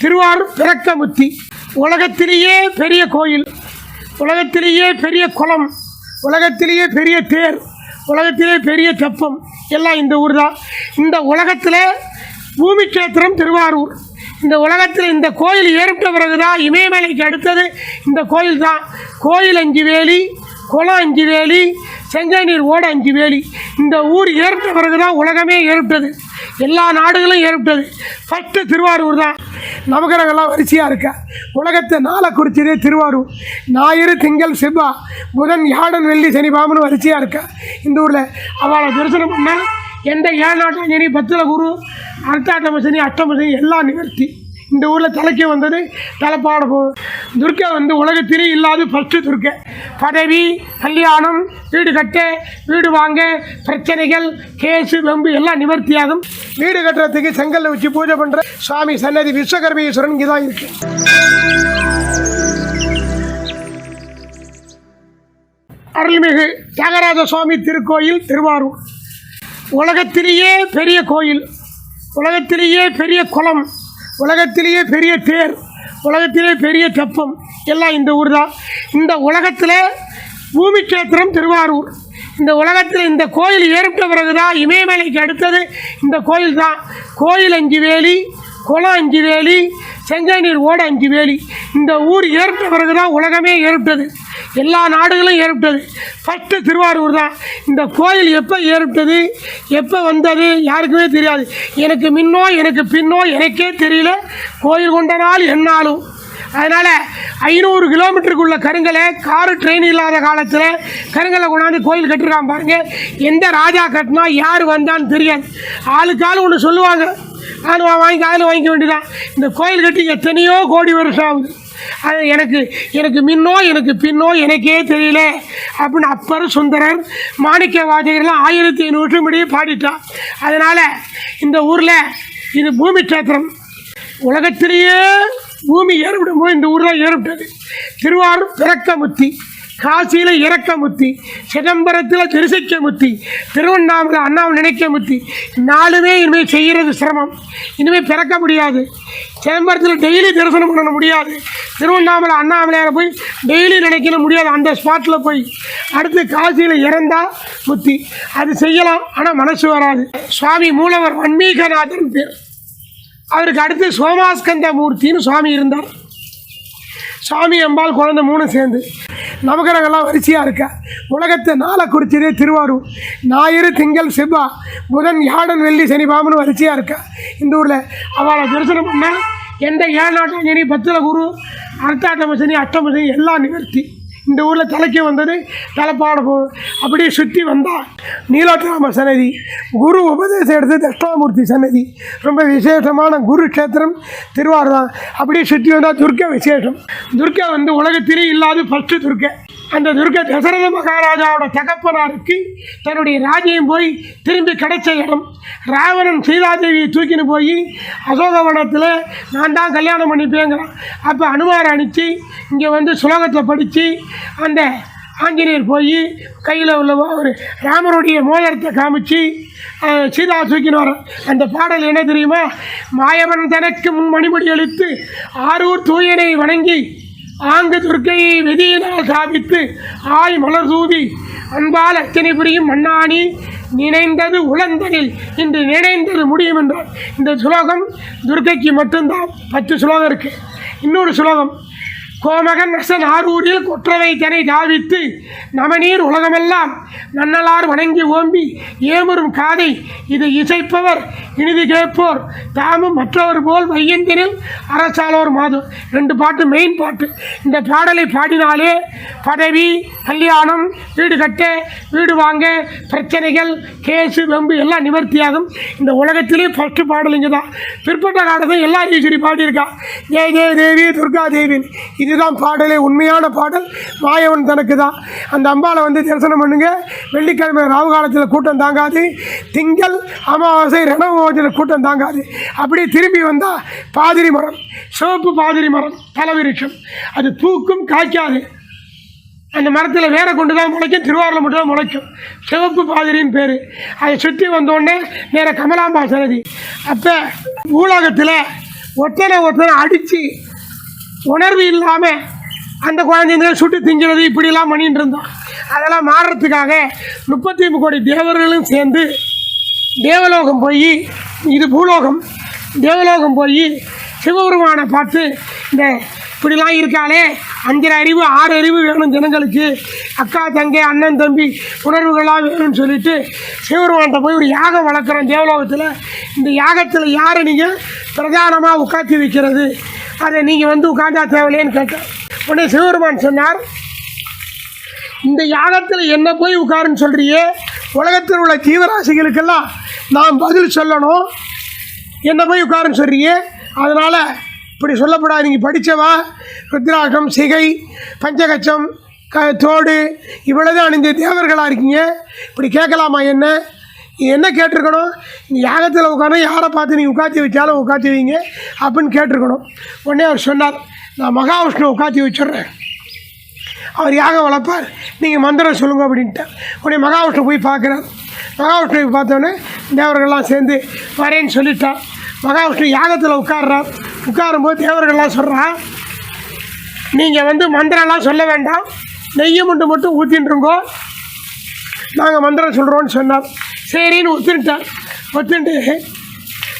திருவாரூர் பிறக்கமுத்தி உலகத்திலேயே பெரிய கோயில். உலகத்திலேயே பெரிய குளம். உலகத்திலேயே பெரிய தேர். உலகத்திலேயே பெரிய தெப்பம். எல்லாம் இந்த ஊர் தான் இந்த உலகத்தில் பூமி கஷேத்திரம் திருவாரூர். இந்த உலகத்தில் இந்த கோயில் ஏற்பட்ட பிறகு தான் இமயமலைக்கு அடுத்தது இந்த கோயில் தான் கோயில் அஞ்சு வேலி குளம் அஞ்சு வேலி செங்கை நீர் ஓட அஞ்சு வேலி. இந்த ஊர் ஏற்பட்ட பிறகுதான் உலகமே ஏற்பட்டது எல்லா நாடுகளும் ஏற்பட்டது ஃபஸ்ட்டு திருவாரூர் தான். நவகிரகம்லாம் வரிசையாக இருக்கா? உலகத்தை நாளை குறிச்சதே திருவாரூர். ஞாயிறு திங்கள் செவ்வா புதன் யாடன் வெள்ளி சனி பாம்புன்னு வரிசையாக இருக்கா? இந்த ஊரில். அவளை தரிசனம் பண்ணால் எந்த ஏழாட்டம் சனி பத்தில் குரு அர்த்தாட்டம சனி அஷ்டம சனி எல்லாம் நிவர்த்தி. இந்த ஊரில் தலைக்கு வந்தது தலைப்பாட போகும் துர்க்கை வந்து உலகத்திலே இல்லாத ஃபஸ்ட்டு துர்க்கை. பதவி கல்யாணம் வீடு கட்ட வீடு வாங்க பிரச்சனைகள் கேஸு வெம்பு எல்லாம் நிவர்த்தியாகும். வீடு கட்டுறதுக்கு செங்கல்ல வச்சு பூஜை பண்ணுற சுவாமி சன்னதி விஸ்வகர்மேஸ்வரன் இங்கே தான் இருக்குது அருள்மிகு தியாகராஜ சுவாமி திருக்கோயில் திருவாரூர். உலகத்திலேயே பெரிய கோயில். உலகத்திலேயே பெரிய குளம். உலகத்திலேயே பெரிய தேர். உலகத்திலே பெரிய தெப்பம். எல்லாம் இந்த ஊர் தான் இந்த உலகத்தில் பூமி கேத்திரம் திருவாரூர். இந்த உலகத்தில் இந்த கோயில் ஏற்பட்ட பிறகு தான் இமயமலைக்கு அடுத்தது இந்த கோயில் தான் கோயில் அஞ்சு வேலி குளம் அஞ்சு வேலி செங்கை நீர் ஓட அஞ்சு வேலி. இந்த ஊர் ஏற்பட்ட பிறகு தான் உலகமே ஏற்பட்டது எல்லா நாடுகளும் ஏற்பட்டது. ஃபஸ்ட்டு திருவாரூர் தான். இந்த கோயில் எப்போ ஏற்பட்டது? எப்போ வந்தது? யாருக்குமே தெரியாது. எனக்கு முன்னோ எனக்கு பின்னோ எனக்கே தெரியல. கோயில் கொண்ட நாள் என்னாலும் அதனால் ஐநூறு கிலோமீட்டருக்குள்ள கருங்கலை காரு ட்ரெயின் இல்லாத காலத்தில் கருங்கலை கொண்டாந்து கோயில் கட்டிருக்கான் பாருங்கள் எந்த ராஜா கட்டினா யார் வந்தான்னு தெரியாது. ஆளுக்கு ஆள் ஒன்று சொல்லுவாங்க. ஆள் வாங்கி ஆள் வாங்கிக்க வேண்டியதான் இந்த கோயில் கட்டி எத்தனையோ கோடி வருஷம் ஆகுது. அது எனக்கு எனக்கு முன்னோ எனக்கு பின்னோ எனக்கே தெரியல. அப்படின்னு அப்பர் சுந்தரர் மாணிக்க வாஜகர்லாம் ஆயிரத்தி ஐநூறு முடியும் பாடிட்டான் அதனால் இந்த ஊரில் இது பூமி கஷேத்திரம். உலகத்திலேயே பூமி ஏறிவிடும் போது இந்த ஊரில் ஏறிவிட்டது திருவாரூர் பிறக்கமுத்தி. காசியில் இறக்க முத்தி சிதம்பரத்தில் திருசிக்க முத்தி திருவண்ணாமலை அண்ணாவை நினைக்க முத்தி நாலுமே இனிமேல் செய்கிறது சிரமம். இனிமேல் பிறக்க முடியாது. சிதம்பரத்தில் டெய்லி தரிசனம் பண்ண முடியாது. திருவண்ணாமலை அண்ணாமலையார் போய் டெய்லி நினைக்க முடியாது அந்த ஸ்பாட்டில் போய். அடுத்து காசியில் இறந்தா முத்தி. அது செய்யலாம் ஆனால் மனசு வராது. சுவாமி மூலவர் வன்மீகநாதன் பேர். அவருக்கு அடுத்து சோமாஸ்கந்த மூர்த்தின்னு சுவாமி இருந்தார். சாமி அம்பாள் குழந்தை மூணு சேர்ந்து. நவகிரகம்லாம் வரிசையாக இருக்கா. உலகத்தை நாளை குறிச்சதே திருவாரூர். ஞாயிறு திங்கள் செவ்வா புதன் யாடன் வெள்ளி சனி பாம்புன்னு வரிசையாக இருக்கா. இந்த ஊரில் அவளை தரிசனம் பண்ணால் எந்த ஏழாட்டம் சனி பத்தில் குரு அர்த்தாட்டம சனி அஷ்டம சனி எல்லாம் நிவர்த்தி. இந்த ஊரில் தலைக்கு வந்தது தலைப்பாட போகும் அப்படியே சுற்றி வந்தால் நீலோட்டராம சன்னதி குரு உபதேசம் எடுத்து தட்சிணாமூர்த்தி சன்னதி. ரொம்ப விசேஷமான குரு கஷேத்திரம் திருவாரூர் தான். அப்படியே சுற்றி வந்தால் துர்க்கை விசேஷம். துர்க்கை வந்து உலகத்திலே இல்லாத ஃபஸ்ட்டு துர்க்கை. அந்த துர்க்கை தசரத மகாராஜாவோட தகப்பனாருக்கு தன்னுடைய ராஜ்யம் போய் திரும்பி கிடைச்ச இடம். ராவணன் சீதாதேவியை தூக்கின்னு போய் அசோகவனத்தில் நான் தான் கல்யாணம் பண்ணிப்பேங்கிறான். அப்போ அனுமார் அனுப்பிச்சு இங்கே வந்து சுலோகத்தை படித்து அந்த ஆஞ்சநேயர் போய் கையில் உள்ள ஒரு ராமருடைய மோதிரத்தை காமிச்சு சீதா தூக்கினார் அந்த பாடல் என்ன தெரியுமா? மாயவன் தனக்கு முன் மணிமுடி அளித்து ஆரூர் தூயனை வணங்கி ஆங்கு துர்க்கையை வெதியினால் சாபித்து ஆய் மலர் தூவி அன்பால் அத்தனை புரியும் மண்ணாணி நினைந்தது உழந்தனில் இன்று நினைந்தது முடியும் என்றார் இந்த சுலோகம் துர்க்கைக்கு மட்டும்தான். பத்து சுலோகம் இருக்குது இன்னொரு சுலோகம். கோமகன் நசன் ஆரூரில் கொற்றவை தனை தாவித்து நமநீர் உலகமெல்லாம் நன்னலார் வணங்கி ஓம்பி ஏமுறும் காதை இது இசைப்பவர் இனிது கேட்போர். தாமும் மற்றவர் போல் வையந்தினில் அரசாளோர் மாதம் ரெண்டு பாட்டு மெயின் பாட்டு. இந்த பாடலை பாடினாலே பதவி கல்யாணம் வீடு கட்ட வீடு வாங்க பிரச்சனைகள் கேஸு வெம்பு எல்லாம் நிவர்த்தியாகும். இந்த உலகத்திலே ஃபஸ்ட்டு பாடலுங்க தான் பிற்பட்ட காலத்தில் எல்லா ஈஸ்வரி பாடியிருக்கா. ஜெய ஜெய தேவி துர்கா தேவி இது இதுதான் பாடலே உண்மையான பாடல். மாயவன் தனக்கு தான் அந்த அம்பாளை வந்து தரிசனம் பண்ணுங்க. வெள்ளிக்கிழமை ராவு காலத்தில் கூட்டம் தாங்காது. திங்கள் அமாவாசை ரணமோஜன கூட்டம் தாங்காது. அப்படியே திரும்பி வந்தால் பாதிரி மரம் சிவப்பு பாதிரி மரம் தலவிருட்சம் அது தூக்கும் காய்க்காது. அந்த மரத்தில் வேற கொண்டு தான் முளைக்கும் திருவாரூரில் மட்டும் தான் முளைக்கும். சிவப்பு பாதிரின்னு பேர். அதை சுற்றி வந்தோடனே நேராக கமலாம்பா சரதி அப்போ ஊலகத்தில் ஒருத்தனை ஒருத்தனை அடித்து உணர்வு இல்லாமல் அந்த குழந்தைங்க சுட்டு திங்கிறது இப்படிலாம் பண்ணிட்டு இருந்தோம். அதெல்லாம் மாறுறதுக்காக முப்பத்தி மூணு கோடி தேவர்களும் சேர்ந்து தேவலோகம் போய் இது பூலோகம் தேவலோகம் போய் சிவபெருமானை பார்த்து இந்த இப்படிலாம் இருக்காளே அஞ்சரை அறிவு ஆறு அறிவு வேணும் ஜனங்களுக்கு. அக்கா தங்கை அண்ணன் தம்பி உணர்வுகளாக வேணும்னு சொல்லிட்டு சிவபெருமான்கிட்ட போய் ஒரு யாகம் வளர்க்குறோம் தேவலோகத்தில். இந்த யாகத்தில் யாரை நீங்கள் பிரதானமாக உட்காத்தி வைக்கிறது? அதை நீங்கள் வந்து உட்காந்தா தேவையில்லைன்னு கேட்டேன் உடனே சிவபெருமான் சொன்னார் இந்த யாகத்தில் என்ன போய் உட்காருன்னு சொல்கிறியே உலகத்தில் உள்ள ஜீவராசிகளுக்கெல்லாம் நாம் பதில் சொல்லணும். என்ன போய் உட்காருன்னு சொல்கிறியே அதனால் இப்படி சொல்லப்படாது நீங்கள் படித்தவா ருத்ராகம் சிகை பஞ்சகச்சம் க தோடு இவ்வளோதான் அணிந்த தேவர்களாக இருக்கீங்க. இப்படி கேட்கலாமா என்ன? நீ என்ன கேட்டிருக்கணும்? நீ யாகத்தில் உட்காந்து யாரை பார்த்து நீ உட்காத்தி வச்சாலும் உட்காத்தி வைங்க அப்படின்னு கேட்டிருக்கணும். உடனே அவர் சொன்னார் நான் மகாவிஷ்ணு உட்காத்தி வச்சிடுறேன். அவர் யாகம் வளர்ப்பார். நீங்கள் மந்திரம் சொல்லுங்க அப்படின்ட்டு உடனே மகாவிஷ்ணு போய் பார்க்குறார். மகாவிஷ்ணு போய் பார்த்தோன்னே தேவர்கள்லாம் சேர்ந்து வரேன்னு சொல்லிட்டான் மகாவிஷ்ணு யாகத்தில் உட்கார்றார். உட்காரும்போது தேவர்கள்லாம் சொல்கிறா நீங்கள் வந்து மந்திரம்லாம் சொல்ல வேண்டாம். நெய்யை மட்டும் மட்டும் ஊற்றின்றுங்கோ நாங்கள் மந்திரம் சொல்கிறோன்னு சொன்னார். சரின்னு ஒத்துட்டான் ஒத்துட்டு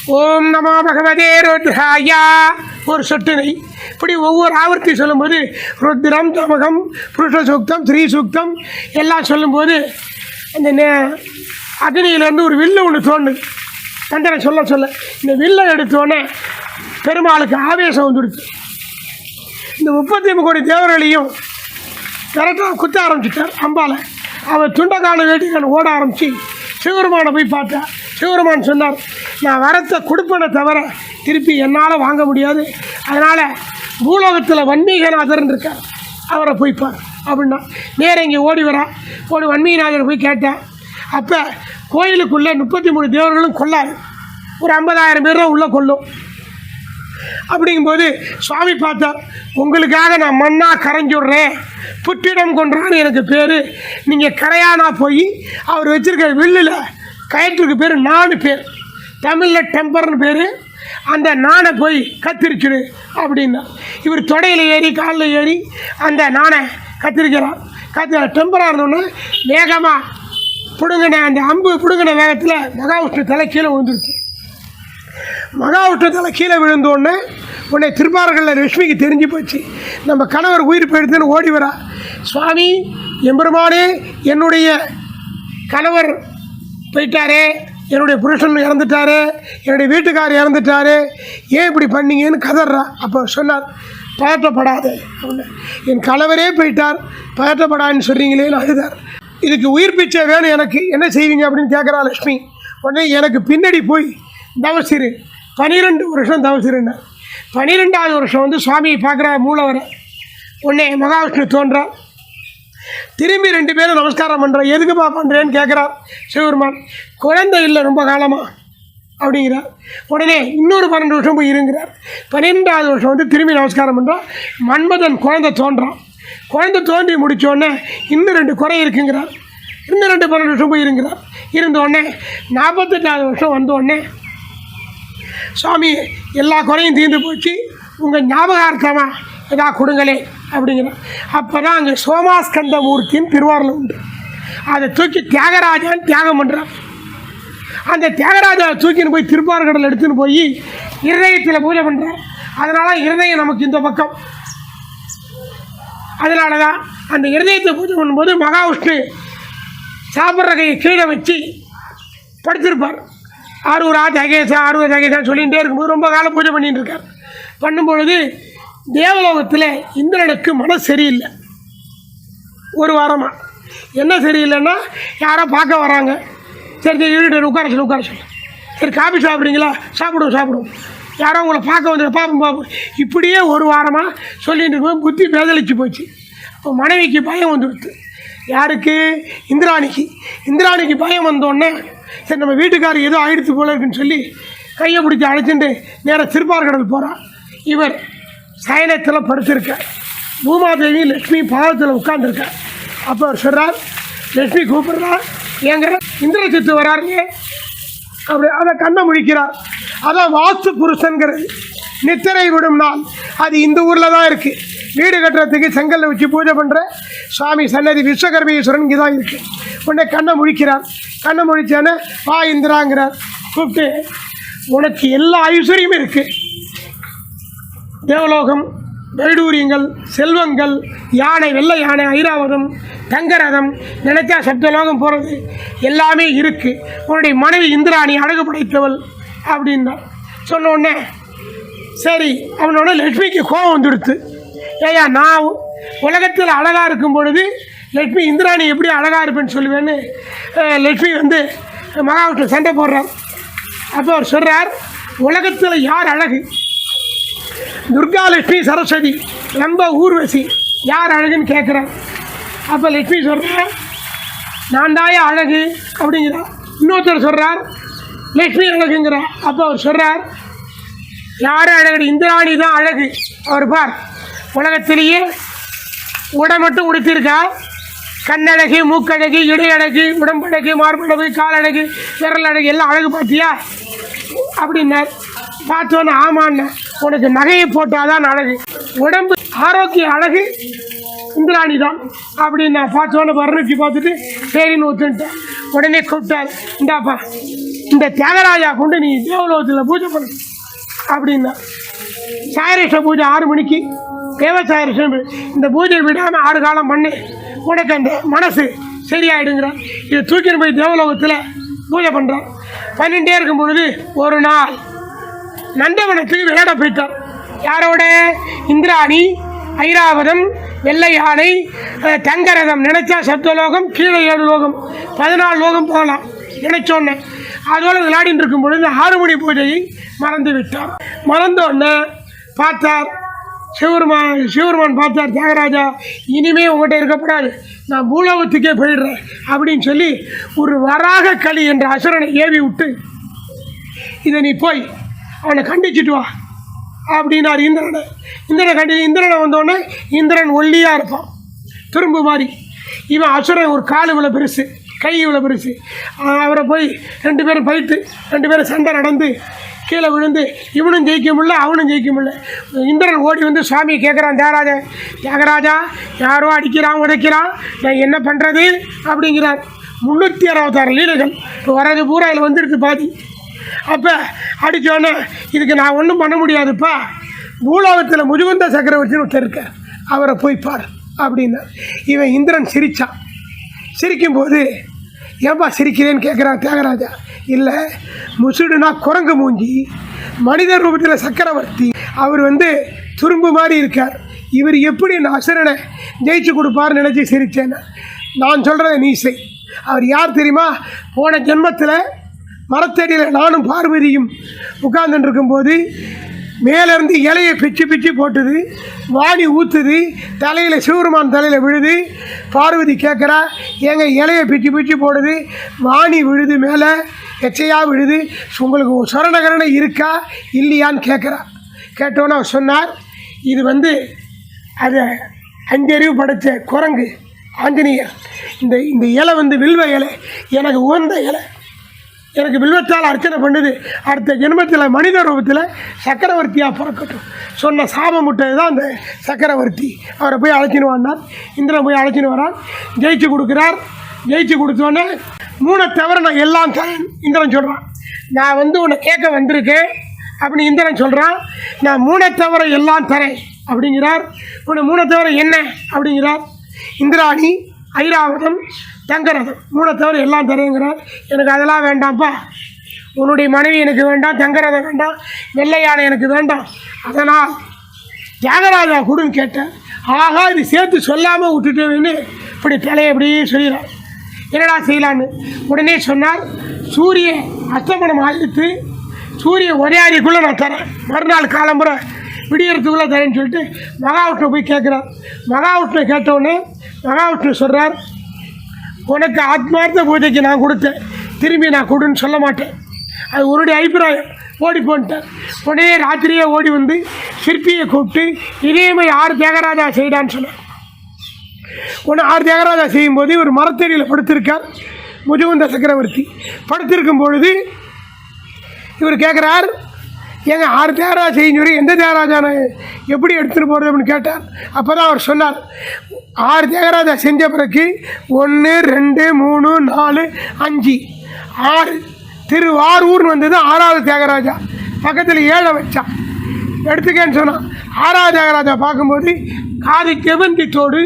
ஓம் நமோ பகவதே ருத்ராயா. ஒரு சொட்டு நெய். இப்படி ஒவ்வொரு ஆவர்த்தி சொல்லும்போது ருத்ரம் தமகம் புருஷ சூக்தம் ஸ்ரீ சூக்தம் எல்லாம் சொல்லும்போது அந்த நே அக்னியிலேருந்து ஒரு வில்லு ஒன்று தோணுது. தண்டனை சொல்ல சொல்ல. இந்த வில்லை எடுத்தோடனே பெருமாளுக்கு ஆவேசம் வந்துடுச்சு இந்த முப்பத்தி கோடி தேவர்களையும் கரெக்டாக குத்த ஆரம்பிச்சிட்டார் அம்பால. அவர் துண்டக்கான வேட்டிக்கான ஓட ஆரம்பித்து சிவபெருமானை போய் பார்த்தேன். சிவபெருமான் சொன்னார் நான் வரத்தை கொடுப்பனை தவிர திருப்பி என்னால் வாங்க முடியாது. அதனால் பூலோகத்தில் வன்மீகநாதர்னு இருக்கார். அவரை போய்ப்பார் அப்படின்னா நேரம் இங்கே ஓடி வரா. ஓடி வன்மீகநாதரை போய் கேட்டேன். அப்போ கோயிலுக்குள்ளே முப்பத்தி மூணு தேவர்களும் கொள்ளார். ஒரு ஐம்பதாயிரம் பேர் தான் உள்ளே கொள்ளும். அப்படிங்கும்போது சுவாமி பார்த்தா உங்களுக்காக நான் மண்ணாக கரைஞ்சுடுறேன் புற்றிடம் கொன்றான்னு எனக்கு பேர். நீங்கள் கரையானா போய் அவர் வச்சுருக்க வில்லில் கயிற்றுக்கு பேர் நாலு பேர். தமிழில் டெம்பர்னு பேர். அந்த நாணை போய் கத்திரிச்சிடு அப்படின்னா. இவர் தொடையில் ஏறி காலில் ஏறி அந்த நாணை கத்திரிக்கிறார். கத்திர டெம்பராக இருந்தோன்னே வேகமாக பிடுங்கின அந்த அம்பு பிடுங்கின வேகத்தில் மகாவிஷ்ணு தலை கீழே விழுந்துருச்சு. மகாவிஷ்ணத்தில் கீழே விழுந்தோடனே உடனே திருப்பார்களில் லட்சுமிக்கு தெரிஞ்சு போச்சு. நம்ம கணவர் உயிர் போயிடுதுன்னு ஓடி வரா. சுவாமி எம்பெருமானே என்னுடைய கணவர் போயிட்டாரே என்னுடைய புருஷன் இறந்துட்டாரு என்னுடைய வீட்டுக்கார் இறந்துட்டாரு ஏன் இப்படி பண்ணீங்கன்னு கதறா. அப்போ சொன்னார் பயற்றப்படாதே என் கணவரே போயிட்டார் பயற்றப்படான்னு சொல்கிறீங்களேன்னு அழுதார். இதுக்கு உயிர் பிச்சை வேணும் எனக்கு. என்ன செய்வீங்க? அப்படின்னு கேட்குறா லட்சுமி. உடனே எனக்கு பின்னாடி போய் தவசிறு. பனிரெண்டு வருஷம் தவசிருன்னா பன்னிரெண்டாவது வருஷம் வந்து சுவாமியை பார்க்குற மூலவர். உடனே மகாவிஷ்ணு தோன்றார். திரும்பி ரெண்டு பேரும் நமஸ்காரம் பண்ணுறேன் எதுக்குப்பா பண்ணுறேன்னு கேட்குறார் சிவபெருமான். குழந்தை இல்லை ரொம்ப காலமாக அப்படிங்கிறார். உடனே இன்னொரு பன்னெண்டு வருஷம் போய் இருங்கிறார். பன்னிரெண்டாவது வருஷம் வந்து திரும்பி நமஸ்காரம் பண்ணுறான் மன்மதன் குழந்தை தோன்றான். குழந்தை தோன்றி முடித்தோடனே இன்னும் ரெண்டு குறை இருக்குங்கிறார். இன்னும் ரெண்டு பன்னெண்டு வருஷம் போய் இருங்கிறார். இருந்தோடனே நாற்பத்தெட்டாவது வருஷம் வந்தோடனே சுவாமி எல்லா குறையும் தீர்ந்து போச்சு. உங்கள் ஞாபகார்த்தமாக ஏதா கொடுங்களே அப்படிங்கிற. அப்போ தான் அங்கே சோமாஸ்கந்த மூர்த்தின்னு திருவாரூர் உண்டு. அதை தூக்கி தியாகராஜான்னு தியாகம் பண்ணுறான் அந்த தியாகராஜாவை தூக்கின்னு போய் திருப்பார்கடல் எடுத்துன்னு போய் இருதயத்தில் பூஜை பண்ணுறான் அதனால் இருதயம் நமக்கு இந்த பக்கம். அதனால தான் அந்த இருதயத்தை பூஜை பண்ணும்போது மகாவிஷ்ணு சாப்பிட்ற கையை கீழே வச்சு படுத்திருப்பார். ஆரூரா ஜகேசா ஆரூரா ஜகேசா சொல்லிகிட்டே இருக்கும்போது ரொம்ப காலம் பூஜை பண்ணிகிட்டு இருக்கார். பண்ணும்பொழுது தேவலோகத்தில் இந்திரனுக்கு மனசு சரியில்லை. ஒரு வாரமாக என்ன சரியில்லைன்னா யாரோ பார்க்க வராங்க. சரி சரி இருட்டு உட்கார சொல்லு உட்கார சொல்லு. சரி காபி சாப்பிட்றீங்களா? சாப்பிடுவோம் சாப்பிடுவோம். யாரோ உங்களை பார்க்க வந்து பார்ப்போம் பார்ப்போம். இப்படியே ஒரு வாரமாக சொல்லிட்டு இருக்கும் புத்தி பேதளிச்சு போச்சு. அப்போ மனைவிக்கு பயம் வந்துடுது யாருக்கு? இந்திராணிக்கு. இந்திராணிக்கு பயம் வந்தோடனே சரி நம்ம வீட்டுக்காரர் ஏதோ ஆயிடுத்து போல இருக்குன்னு சொல்லி கையை பிடிச்சி அழைச்சிட்டு நேராக திருப்பார்கடல் போகிறான் இவர் சயனத்தில் படுத்திருக்கார். பூமாதேவி லக்ஷ்மி பாதத்தில் உட்காந்துருக்கார் அப்போ அவர் சொல்கிறார் லக்ஷ்மி கூப்பிடுறார் இந்திர இந்திரஜித்து வராருங்க. அப்படி அதை கண்ணை முடிக்கிறார். அதான் வாஸ்து புருஷன்கிறது நித்திரை விடும் நாள். அது இந்த ஊரில் தான் இருக்குது வீடு கட்டுறதுக்கு செங்கல்ல வச்சு பூஜை பண்ணுற சுவாமி சன்னதி விஸ்வகர்மேஸ்வரன் இங்கே தான் இருக்குது உடனே கண்ணை முழிக்கிறார். கண்ணை முழிச்சானே வா இந்திராங்கிறார். கூப்பிட்டு உனக்கு எல்லா ஐஸ்வர்யமும் இருக்குது தேவலோகம் வைடூரியங்கள் செல்வங்கள் யானை வெள்ளை யானை ஐராவதம் தங்கரதம் நினைச்சா சப்தலோகம் போகிறது எல்லாமே இருக்குது உன்னுடைய மனைவி இந்திராணி அழகு படைத்தவள் அப்படின்னா சொன்ன உடனே சரி அவனோட லட்சுமிக்கு கோபம் வந்துடுத்து. ஏயா நான் உலகத்தில் அழகாக இருக்கும் பொழுது லட்சுமி இந்திராணி எப்படி அழகாக இருப்பேன்னு சொல்லுவேன்னு லட்சுமி வந்து மகாவிட்டில் சண்டை போடுறார் அப்போ அவர் சொல்கிறார் உலகத்தில் யார் அழகு? துர்கா லட்சுமி சரஸ்வதி ரொம்ப ஊர்வசி யார் அழகுன்னு கேட்குறார் அப்போ லட்சுமி சொல்கிறார் நான் தாயா அழகு அப்படிங்கிறார் இன்னொருத்தர் சொல்கிறார் லட்சுமி அழகுங்கிறார் அப்போ அவர் சொல்கிறார் யார் அழகு இந்திராணி தான் அழகு. அவர் பார் உலகத்திலேயே உடை மட்டும் உடுத்திருக்கா? கண்ணழகு மூக்கழகு இடையழகு உடம்பழகு மார்பழகு காலழகு விரல் அழகு எல்லாம் அழகு பார்த்தியா? அப்படின்னார். பார்த்தோன்னு ஆமாண்ண உனக்கு நகையை போட்டாதான் அழகு. உடம்பு ஆரோக்கிய அழகு இந்திராணி தான் அப்படின்னு நான் பார்த்தோன்னே வர்ணிச்சு பார்த்துட்டு சரின்னு ஒத்துட்டேன் உடனே கூப்பிட்டார். இந்தாப்பா இந்த தியாகராஜா கொண்டு நீ தேவலோகத்தில் பூஜை பண்ணு அப்படின்னா சாயரேஷ பூஜை ஆறு மணிக்கு தேவசாயரேஷன் இந்த பூஜை விடாமல் ஆறு காலம் பண்ணி உனக்கு அந்த மனசு சரியாயிடுங்கிற. இதை தூக்கிட்டு போய் தேவலோகத்தில் பூஜை பண்ணுறேன் பண்ணிகிட்டே இருக்கும் பொழுது ஒரு நாள் நந்தவனத்துக்கு விளையாட போயிட்டார் யாரோட? இந்திராணி ஐராவதம் வெள்ளை யானை தங்கரகம் தங்கரதம். நினைச்சா சப்தலோகம் கீழே ஏழு லோகம். பதினாலு லோகம் போகலாம் நினைச்சோன்னே அதோட விளையாடிட்டு இருக்கும் பொழுது ஆறு மணி பூஜையை மறந்து விட்டார் மறந்தோடனே பார்த்தார் சிவருமான் சிவருமான் பார்த்தார் தியாகராஜா இனிமே உங்கள்கிட்ட இருக்கப்படாது. நான் பூலோகத்துக்கே போயிடுறேன் அப்படின்னு சொல்லி ஒரு வராக களி என்ற அசுரனை ஏவி விட்டு இதை நீ போய் அவனை கண்டிச்சிட்டு வா அப்படின்னார் இந்திரனை. இந்திரனை கண்டி இந்திரனை வந்தோடனே இந்திரன் ஒல்லியாக இருப்பான். திரும்ப மாதிரி. இவன் அசுரன் ஒரு கால் இவ்வளோ பெருசு கை இவ்வளோ பெருசு. அவரை போய் ரெண்டு பேரும் போயிட்டு ரெண்டு பேரும் சண்டை நடந்து கீழே விழுந்து இவனும் ஜெயிக்க முடியல அவனும் ஜெயிக்க முடியல. இந்திரன் ஓடி வந்து சுவாமி கேட்குறான் தியாகராஜா தியாகராஜா யாரோ அடிக்கிறான் உதைக்கிறான் நான் என்ன பண்ணுறது அப்படிங்கிறார் முந்நூற்றி அறுபத்தாறு லீலைகள் இப்போ வர்றது பூரா இதில் வந்துருக்கு பாதி. அப்போ அடித்தோடனே இதுக்கு நான் ஒன்றும் பண்ண முடியாதுப்பா. பூலோகத்தில் முதுகுந்த சக்கரவர்த்தின்னு ஒருத்தர் இருக்க அவரை போய் பார் அப்படின்னா. இவன் இந்திரன் சிரித்தான் சிரிக்கும்போது ஏன்பா சிரிக்கிறேன்னு கேட்குறான் தியாகராஜா. இல்லை. முசுடுனா குரங்கு மூஞ்சி மனித ரூபத்தில் சக்கரவர்த்தி. அவர் வந்து துரும்பு மாதிரி இருக்கார். இவர் எப்படி இந்த அசுரனை ஜெயிச்சு கொடுப்பார்னு நினச்சி சிரித்தேன் நான் சொல்கிறத நீ செய். அவர் யார் தெரியுமா? போன ஜென்மத்தில் மரத்தடியில் நானும் பார்வதியும் உட்கார்ந்துட்டு போது மேலேருந்து இலையை பிச்சு பிச்சு போட்டுது வாணி ஊற்றுது தலையில் சிவருமான் தலையில் விழுது. பார்வதி கேட்குறா ஏங்க இலையை பிச்சு பிச்சு போடுது வாணி விழுது மேலே. எச்சையாக விழுது உங்களுக்கு ஒரு சொரணகரணை இருக்கா இல்லையான்னு கேட்குறா. கேட்டோன்னே அவர் சொன்னார் இது வந்து அதை அஞ்சறிவு படைத்த குரங்கு ஆஞ்சநேயர். இந்த இந்த இலை வந்து வில்வ இலை எனக்கு உகந்த இலை. எனக்கு வில்வத்தால் அர்ச்சனை பண்ணுது. அடுத்த ஜென்மத்தில் மனித ரூபத்தில் சக்கரவர்த்தியாக பிறக்கட்டும். சொன்ன சாபம் முட்டது தான் அந்த சக்கரவர்த்தி. அவரை போய் அழைச்சின்னு வந்தார். இந்திரன் போய் அழைச்சின்னு வரான் ஜெயிச்சு கொடுக்குறார். ஜெயிச்சு கொடுத்தோன்னே மூணை தவிர நான் எல்லாம் தரேன் இந்திரன் சொல்கிறான் நான் வந்து உன்னை கேட்க வந்திருக்கேன். அப்படின்னு இந்திரன் சொல்கிறான் நான் மூணை தவிர எல்லாம் தரேன். அப்படிங்கிறார். உன்னை மூணை தவிர என்ன? அப்படிங்கிறார். இந்திராணி ஐராவதம் தங்கரதம். மூணை தவிர எல்லாம் தரேங்கிறார். எனக்கு அதெல்லாம் வேண்டாம்ப்பா. உன்னுடைய மனைவி எனக்கு வேண்டாம். தங்கரதம் வேண்டாம். வெள்ளை யானை எனக்கு வேண்டாம். அதனால் தியாகராஜா கொடுன்னு கேட்டேன் ஆகா இது சேர்த்து சொல்லாமல் விட்டுட்டேன்னு இப்படி தலையை அப்படியே சொல்லிடுறான் என்னடா செய்யலான்னு? உடனே சொன்னார் சூரிய அஸ்தமனம் ஆகிட்டு சூரிய உரையாடிக்குள்ளே நான் தரேன். மறுநாள் காலம்புற விடியறதுக்குள்ளே தரேன்னு சொல்லிட்டு மகாவிஷ்ணு போய் கேட்குறார். மகாவிஷ்ணு கேட்டவுடனே மகாவிஷ்ணு சொல்கிறார் உனக்கு ஆத்மார்த்த பூஜைக்கு நான் கொடுத்தேன். திரும்பி நான் கொடுன்னு சொல்ல மாட்டேன். அது உன்னுடைய அபிப்பிராயம். ஓடி போன்ட்டேன் உடனே ராத்திரியே ஓடி வந்து சிற்பியை கூப்பிட்டு இதேமே யார் தியாகராஜா செய்டான்னு சொன்னார். ஒன்று ஆறு தியாகராஜா செய்யும்போது ஒரு மரத்தடியில் படுத்திருக்கார். முஜுகுந்த சக்கரவர்த்தி படுத்திருக்கும் பொழுது இவர் கேட்குறார் ஏங்க ஆறு தியாகராஜா செய்யும் எந்த தியாகராஜான எப்படி எடுத்துகிட்டு போகிறது அப்படின்னு கேட்டார். அப்போ தான் அவர் சொன்னார் ஆறு தியாகராஜா செஞ்ச பிறகு ஒன்று ரெண்டு மூணு நாலு அஞ்சு ஆறு திருவாரூர்னு வந்தது ஆறாவது தியாகராஜா. பக்கத்தில் ஏழை வச்சான் எடுத்துக்கேன்னு சொன்னான். ஆறாவது தியாகராஜா பார்க்கும்போது காது கெவந்தி தோடு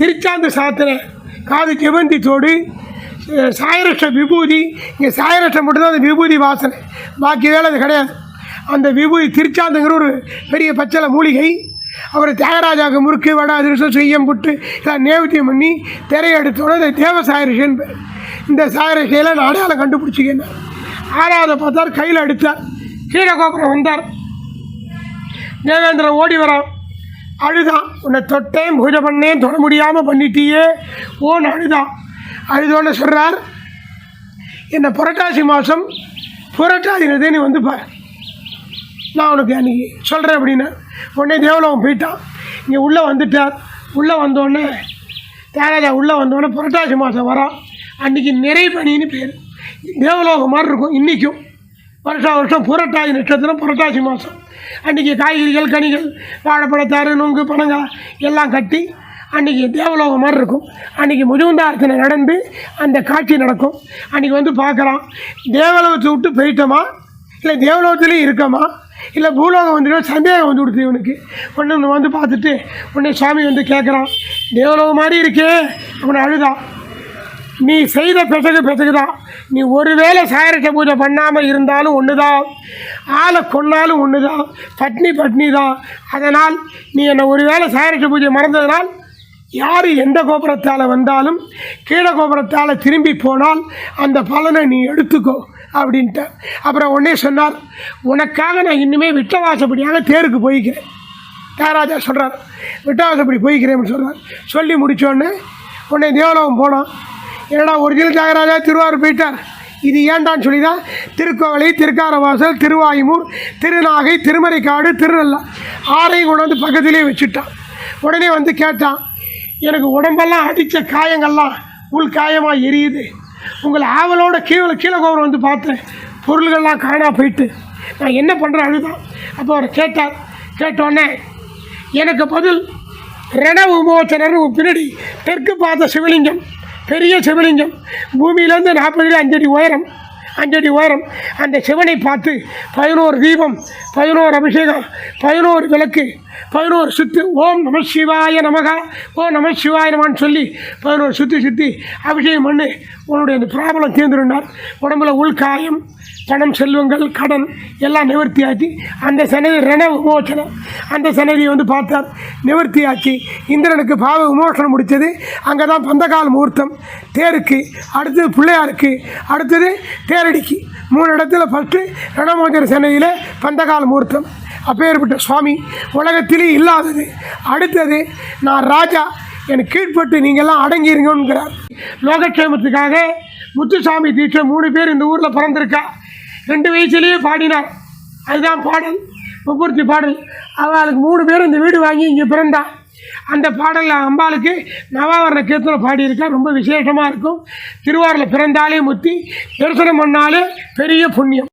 திருச்சாந்து சாத்திர காது கெவந்தி தோடு சாயரட்ச விபூதி. இங்கே சாயரட்சம் மட்டும்தான் அந்த விபூதி வாசனை. பாக்கி வேலை அது கிடையாது. அந்த விபூதி திருச்சாந்துங்கிற ஒரு பெரிய பச்சளை மூலிகை. அவர் தியாகராஜாவுக்கு முறுக்கு வடை அதிரசம் செய்யம் புட்டு எல்லாம் நேவத்தியம் பண்ணி திரையை இந்த தேவ சாயரிஷன் இந்த சாயரிஷையில் நான் அடையாளம் கண்டுபிடிச்சிக்கேன் ஆறாவது பார்த்தார் கையில் எடுத்தார் கீழே கோபுரம் வந்தார். தேவேந்திரன் ஓடி வரான். அழுதான் உன்னை தொட்டேன் பூஜை பண்ணேன் தொட முடியாமல் பண்ணிட்டியே. ஓன்னு அழுதான் அழுதோன்னு சொல்கிறார் என்னை புரட்டாசி மாதம் புரட்டாசி நீ வந்து பார். நான் உனக்கு அன்றைக்கி சொல்கிறேன் அப்படின்னு உடனே தேவலோகம் போயிட்டான். இங்கே உள்ளே வந்துட்டார். உள்ளே வந்தோடனே தேராஜா உள்ளே வந்தோடனே புரட்டாசி மாதம் வரான். அன்றைக்கி நிறை பணின்னு பேர். தேவலோகம் மாதிரி இருக்கும் இன்றைக்கும் வருஷம் வருஷம் புரட்டாசி நட்சத்திரம் புரட்டாசி மாதம் அன்றைக்கி காய்கறிகள் கனிகள் வாழைப்பழத்தாறு நுங்கு பனங்காய் எல்லாம் கட்டி அன்றைக்கி தேவலோகம் மாதிரி இருக்கும். அன்றைக்கி முஜுந்தாரத்தில் நடந்து அந்த காட்சி நடக்கும். அன்றைக்கி வந்து பார்க்குறான் தேவலோகத்தை விட்டு போயிட்டோமா? இல்லை தேவலோகத்துலேயும் இருக்கோமா? இல்லை பூலோகம் வந்துடும் சந்தேகம் வந்து கொடுத்து இவனுக்கு. ஒன்று வந்து பார்த்துட்டு உடனே சுவாமி வந்து கேட்குறான் தேவலோகம் மாதிரி இருக்கே அவனை அழுதான் நீ செய்த பிசகு பிசகு தான் நீ ஒருவேளை சாயரச பூஜை பண்ணாமல் இருந்தாலும் ஒன்று தான் ஆளை கொன்னாலும் ஒன்று தான் பட்னி பட்னி தான் அதனால் நீ என்னை ஒருவேளை சாயரச பூஜை மறந்ததனால் யார் எந்த கோபுரத்தால் வந்தாலும் கீழே கோபுரத்தால் திரும்பி போனால் அந்த பலனை நீ எடுத்துக்கோ அப்படின்ட்டு. அப்புறம் உடனே சொன்னார் உனக்காக நான் இன்னுமே விட்டவாசப்படியாக தேருக்கு போய்க்கிறேன். தயாராஜா சொல்கிறார் விட்டவாசப்படி போய்க்கிறேன் அப்படின்னு சொல்கிறார் சொல்லி முடித்தோடனே உடனே தேவலோகம் போனான். என்னடா ஒரிஜினல் தியாகராஜா திருவாரூர் போயிட்டார். இது ஏன்டான்னு சொல்லி தான் திருக்கோவலை திருக்காரவாசல் திருவாயுமூர் திருநாகை திருமறைக்காடு திருநெல்லா ஆறையும் கொண்டு வந்து பக்கத்துலேயே வச்சுட்டான். உடனே வந்து கேட்டான் எனக்கு உடம்பெல்லாம் அடித்த காயங்கள்லாம் உள் காயமாக எரியுது. உங்களை ஆவலோட கீழே கீழே கோபுரம் வந்து பார்த்தேன். பொருள்கள்லாம் காணா போயிட்டு. நான் என்ன பண்ணுறேன் அதுதான். அப்போ அவர் கேட்டார் கேட்டோன்னே எனக்கு பதில் ரண உபோச்சனர் பின்னாடி தெற்கு பார்த்த சிவலிங்கம் பெரிய சிவலிங்கம். பூமியிலேருந்து நாற்பது அஞ்சடி உயரம் அஞ்சடி உயரம். அந்த சிவனை பார்த்து பதினோரு தீபம் பதினோரு அபிஷேகம் பதினோரு விளக்கு பதினோரு சுத்து. ஓம் நம சிவாய நமகா ஓம் நம சிவாயமான்னு சொல்லி பதினோரு சுற்றி சுற்றி அபிஷேகம் பண்ணி உன்னுடைய அந்த ப்ராப்ளம் தீர்ந்துருந்தார். உடம்புல உள்காயம் பணம் செல்வங்கள் கடன் எல்லாம் நிவர்த்தியாச்சு அந்த சன்னதி ரண விமோசனம் அந்த சன்னதியை வந்து பார்த்தார். நிவர்த்தியாச்சு இந்திரனுக்கு பாவ விமோசனம் முடித்தது. அங்கே தான் பந்தகால் முகூர்த்தம் தேருக்கு அடுத்தது பிள்ளையாருக்கு அடுத்தது தேரடிக்கு. மூணு இடத்துல ஃபஸ்ட்டு ரணமோச்சன சன்னதியில் பந்தகால் முகூர்த்தம் அப்பேற்பட்ட சுவாமி உலகத்திலே இல்லாதது. அடுத்தது நான் ராஜா எனக்கு கீழ்ப்பட்டு நீங்கள்லாம் அடங்கிருங்கிறார் லோகக்ஷேமத்துக்காக முத்துசாமி தீட்சை மூணு பேர் இந்த ஊரில் பிறந்திருக்கா. ரெண்டு வயசுலேயே பாடினார் அதுதான் பாடல் முப்பூர்த்தி பாடல். அவளுக்கு மூணு பேரும் இந்த வீடு வாங்கி இங்கே பிறந்தா. அந்த பாடலில் அம்பாளுக்கு நவாவரண கீர்த்தனை பாடியிருக்கா. ரொம்ப விசேஷமாக இருக்கும். திருவாரூரில் பிறந்தாலே முத்தி தரிசனம் பண்ணாலே பெரிய புண்ணியம்.